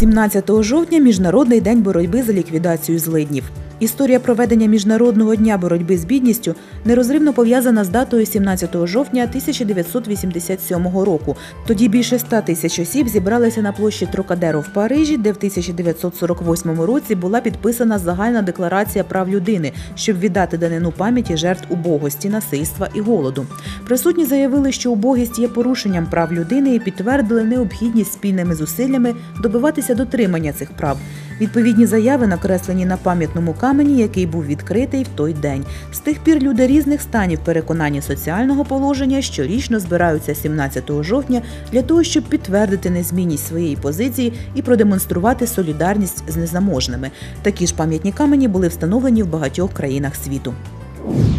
17 жовтня Міжнародний день боротьби за ліквідацію злиднів. Історія проведення Міжнародного дня боротьби з бідністю нерозривно пов'язана з датою 17 жовтня 1987 року. Тоді більше 100 тисяч осіб зібралися на площі Трокадеро в Парижі, де в 1948 році була підписана загальна декларація прав людини, щоб віддати данину пам'яті жертв убогості, насильства і голоду. Присутні заявили, що убогість є порушенням прав людини і підтвердили необхідність спільними зусиллями добиватися дотримання цих прав. Відповідні заяви накреслені на пам'ятному камені, який був відкритий в той день. З тих пір люди різних станів переконання соціального положення щорічно збираються 17 жовтня для того, щоб підтвердити незмінність своєї позиції і продемонструвати солідарність з незаможними. Такі ж пам'ятні камені були встановлені в багатьох країнах світу. –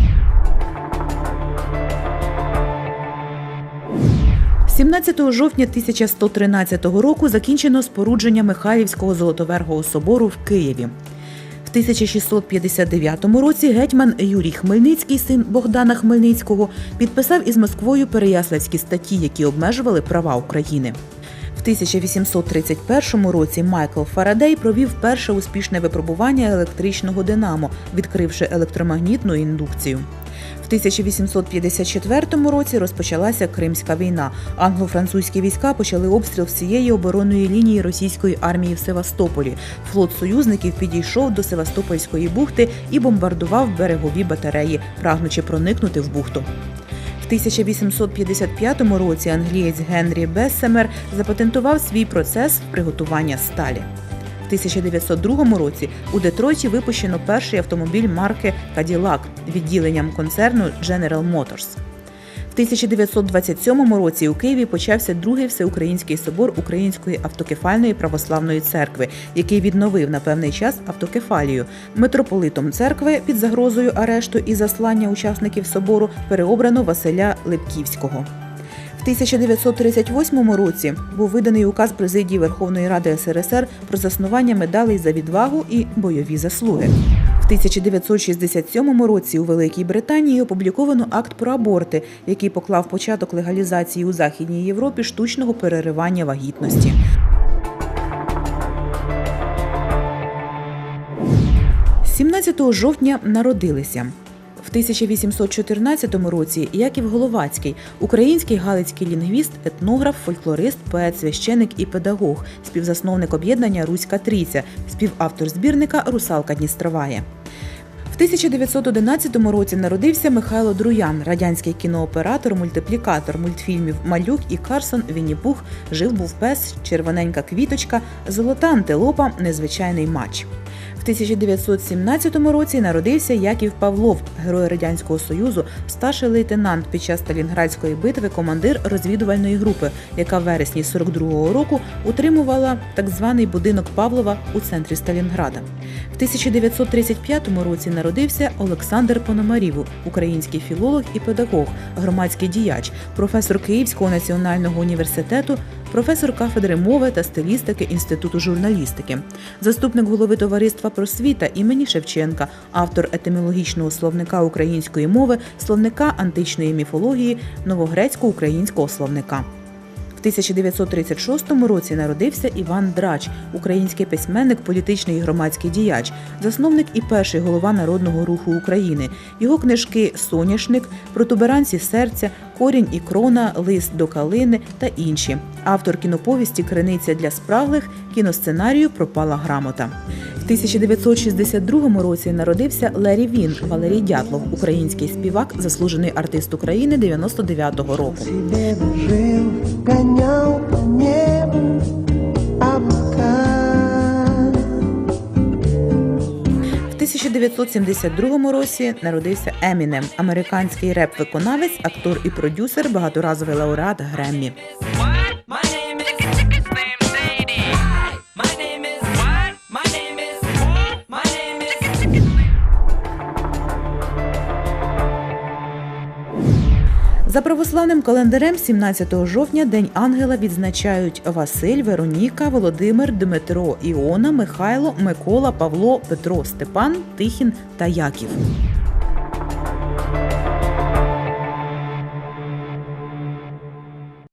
17 жовтня 1113 року закінчено спорудження Михайлівського Золотоверхого собору в Києві. В 1659 році гетьман Юрій Хмельницький, син Богдана Хмельницького, підписав із Москвою Переяславські статті, які обмежували права України. В 1831 році Майкл Фарадей провів перше успішне випробування електричного динамо, відкривши електромагнітну індукцію. В 1854 році розпочалася Кримська війна. Англо-французькі війська почали обстріл всієї оборонної лінії російської армії в Севастополі. Флот союзників підійшов до Севастопольської бухти і бомбардував берегові батареї, прагнучи проникнути в бухту. В 1855 році англієць Генрі Бессемер запатентував свій процес приготування сталі. В 1902 році у Детройті випущено перший автомобіль марки Cadillac відділенням концерну General Motors. В 1927 році у Києві почався другий всеукраїнський собор Української автокефальної православної церкви, який відновив на певний час автокефалію. Митрополитом церкви під загрозою арешту і заслання учасників собору переобрано Василя Липківського. В 1938 році був виданий указ президії Верховної Ради СРСР про заснування медалей за відвагу і бойові заслуги. В 1967 році у Великій Британії опубліковано акт про аборти, який поклав початок легалізації у Західній Європі штучного переривання вагітності. – 17 жовтня народилися. В 1814 році Яків Головацький, український галицький лінгвіст, етнограф, фольклорист, поет, священик і педагог, співзасновник об'єднання Руська Трійця, співавтор збірника Русалка Дністроває. В 1911 році народився Михайло Друян, радянський кінооператор, мультиплікатор мультфільмів Малюк і Карсон, Вінні-Пух, Жив був пес, Червоненька квіточка, Золота антилопа, Незвичайний матч. В 1917 році народився Яків Павлов, герой радянського союзу, старший лейтенант під час Сталінградської битви, командир розвідувальної групи, яка в вересні 42-го року утримувала так званий будинок Павлова у центрі Сталінграда. В 1935 році народився Олександр Пономарів, український філолог і педагог, громадський діяч, професор Київського національного університету, професор кафедри мови та стилістики Інституту журналістики, заступник голови товариства просвіта імені Шевченка, автор етимологічного словника української мови, словника античної міфології, новогрецько-українського словника. В 1936 році народився Іван Драч, український письменник, політичний і громадський діяч, засновник і перший голова народного руху України. Його книжки Соняшник, протуберанці серця, корінь і крона, лист до калини та інші. Автор кіноповісті Криниця для спраглих, кіносценарію Пропала грамота. В 1962 році народився Лері Він, Валерій Дятлов, український співак, заслужений артист України 99-го року. небу 1972 році народився Емінем, американський реп-виконавець, актор і продюсер, багаторазовий лауреат Греммі. За православним календарем 17 жовтня День ангела відзначають Василь, Вероніка, Володимир, Дмитро, Іона, Михайло, Микола, Павло, Петро, Степан, Тихін та Яків.